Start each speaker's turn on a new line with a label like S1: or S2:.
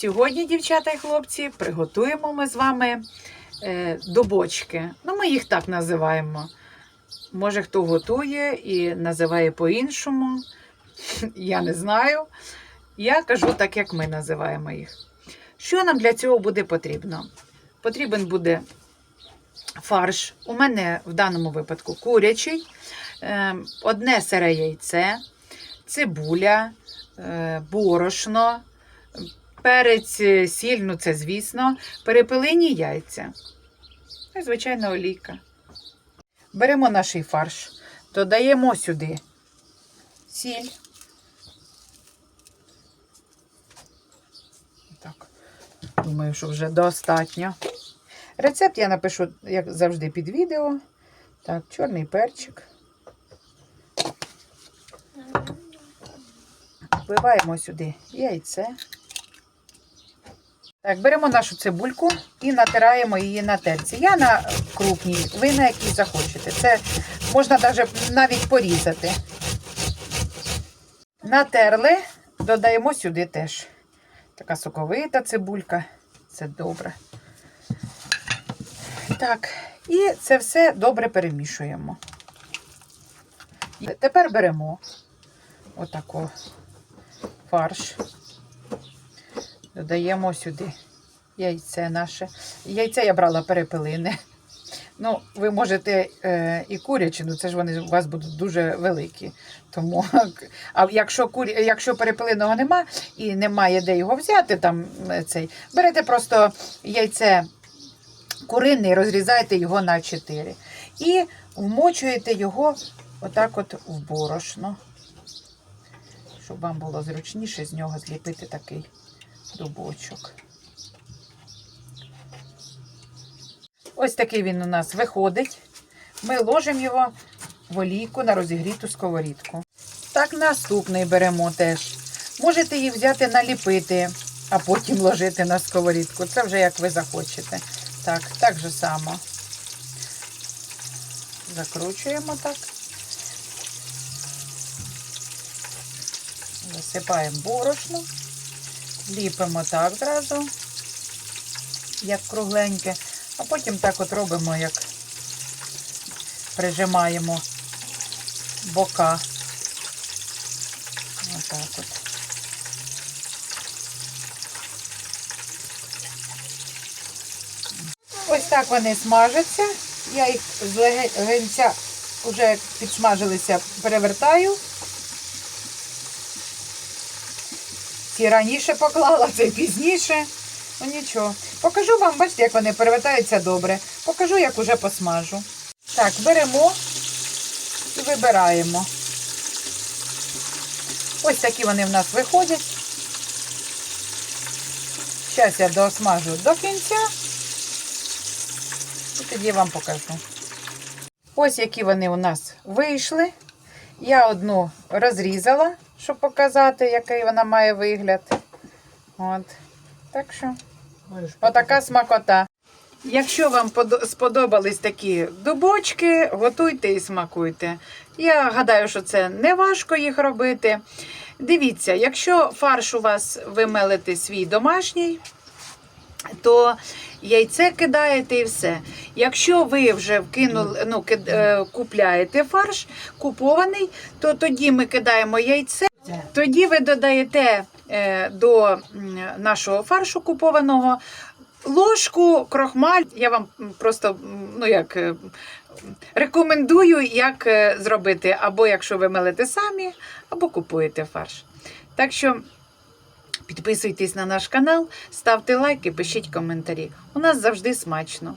S1: Сьогодні, дівчата і хлопці, приготуємо ми з вами е, добочки. Ну, ми їх так називаємо. Може, хто готує і називає по-іншому. Я не знаю. Я кажу так, як ми називаємо їх. Що нам для цього буде потрібно? Потрібен буде фарш. У мене в даному випадку курячий, е, одне сире яйце, цибуля, е, борошно, перець, е, сіль, ну це звісно, перепелині яйця. І, звичайно, олійка. Беремо наш фарш, додаємо сюди сіль. Так, думаю, що вже достатньо. Рецепт я напишу, як завжди, під відео. Так, чорний перчик. Вбиваємо сюди яйце. Так, беремо нашу цибульку і натираємо її на терці. Я на крупній, ви на якій захочете. Це можна навіть, порізати. Натерли, додаємо сюди теж. Така соковита цибулька. Це добре. Так, і це все добре перемішуємо. Тепер беремо отако фарш. Додаємо сюди яйце наше. Яйце я брала перепелине. Ну, ви можете е, і курячину, це ж вони у вас будуть дуже великі. Тому, а якщо кур... якщо перепелиного нема і немає де його взяти, там е, цей, берете просто яйце курине і розрізаєте його на 4. І вмочуєте його отак от в борошно, щоб вам було зручніше з нього зліпити такий дубочок. Ось такий він у нас виходить. Ми ложимо його в олійку на розігріту сковорідку. Так, наступний беремо теж. Можете її взяти, наліпити, а потім ложити на сковорідку. Це вже як ви захочете. Так, так же само. Закручуємо так. Засипаємо борошно. Ліпимо так зразу, як кругленьке, а потім так от робимо, як прижимаємо бока. Отак от. Ось так вони смажаться. Я їх з легенця вже підсмажилися, перевертаю. Ці раніше поклала, це пізніше. Ну нічого. Покажу вам, бачите, як вони перевертаються добре. Покажу, як уже посмажу. Так, беремо і вибираємо. Ось такі вони в нас виходять. Зараз я досмажу до кінця. І тоді вам покажу. Ось які вони у нас вийшли. Я одну розрізала, щоб показати, який вона має вигляд. От. Так що, отака смакота. Якщо вам сподобались такі дубочки, готуйте і смакуйте. Я гадаю, що це не важко їх робити. Дивіться, якщо фарш у вас ви мелите свій домашній, то яйце кидаєте і все. Якщо ви вже вкинули, ну, кид- е, купляєте фарш купований, то тоді ми кидаємо яйце. Тоді ви додаєте е, до нашого фаршу купованого ложку, крохмаль. Я вам просто ну, як, е, рекомендую, як е, зробити, або якщо ви мелите самі, або купуєте фарш. Так що підписуйтесь на наш канал, ставте лайки, пишіть коментарі. У нас завжди смачно.